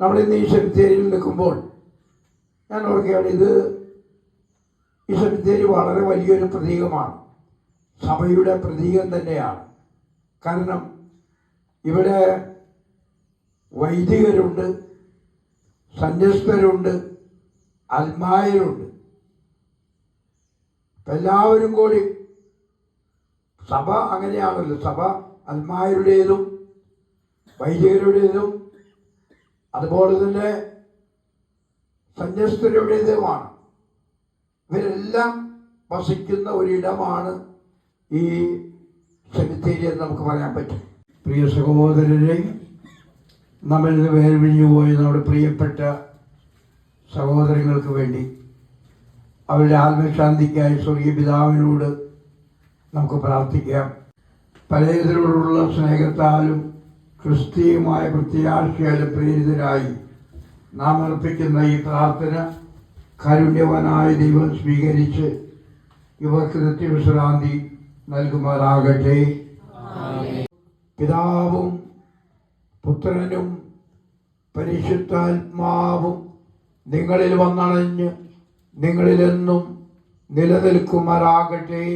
നമ്മൾ ഇന്ന് ഈ സെമിത്തേരിയിൽ നിൽക്കുമ്പോൾ ഞാൻ ഓർക്കുകയാണ് ഇത് ഈ സെമിത്തേരി വളരെ വലിയൊരു പ്രതീകമാണ്. സഭയുടെ പ്രതീകം തന്നെയാണ്. കാരണം ഇവിടെ വൈദികരുണ്ട് സന്യസ്തരുണ്ട് അൽമായരുണ്ട്. എല്ലാവരും കൂടി സഭ അങ്ങനെയാണല്ലോ. സഭ അൽമായരുടേതും വൈദികരുടേതും അതുപോലെ തന്നെ സന്യസ്തരുടേതുമാണ് ഇവരെല്ലാം വസിക്കുന്ന ഒരിടമാണ് ഈ സെമിത്തേരി എന്ന് നമുക്ക് പറയാൻ പറ്റും. പ്രിയ സഹോദരരെ നമ്മൾ നിന്ന് വേർപിരിഞ്ഞു പോയ നമ്മുടെ പ്രിയപ്പെട്ട സഹോദരങ്ങൾക്ക് വേണ്ടി അവരുടെ ആത്മശാന്തിക്കായി സ്വർഗീയ പിതാവിനോട് നമുക്ക് പ്രാർത്ഥിക്കാം. പലതരത്തിലുള്ള സ്നേഹത്താലും ക്രിസ്തീയമായ പ്രത്യാശയാലും പ്രേരിതരായി നാം അർപ്പിക്കുന്ന ഈ പ്രാർത്ഥന കാരുണ്യവനായ ദൈവം സ്വീകരിച്ച് ഇവർക്ക് നിത്യവിശ്രാന്തി നൽകുമാറാകട്ടെ. പിതാവും പുത്രനും പരിശുദ്ധാത്മാവും നിങ്ങളിൽ വന്നണഞ്ഞ് നിങ്ങളിലെന്നും നിലനിൽക്കുമാറാകട്ടെ.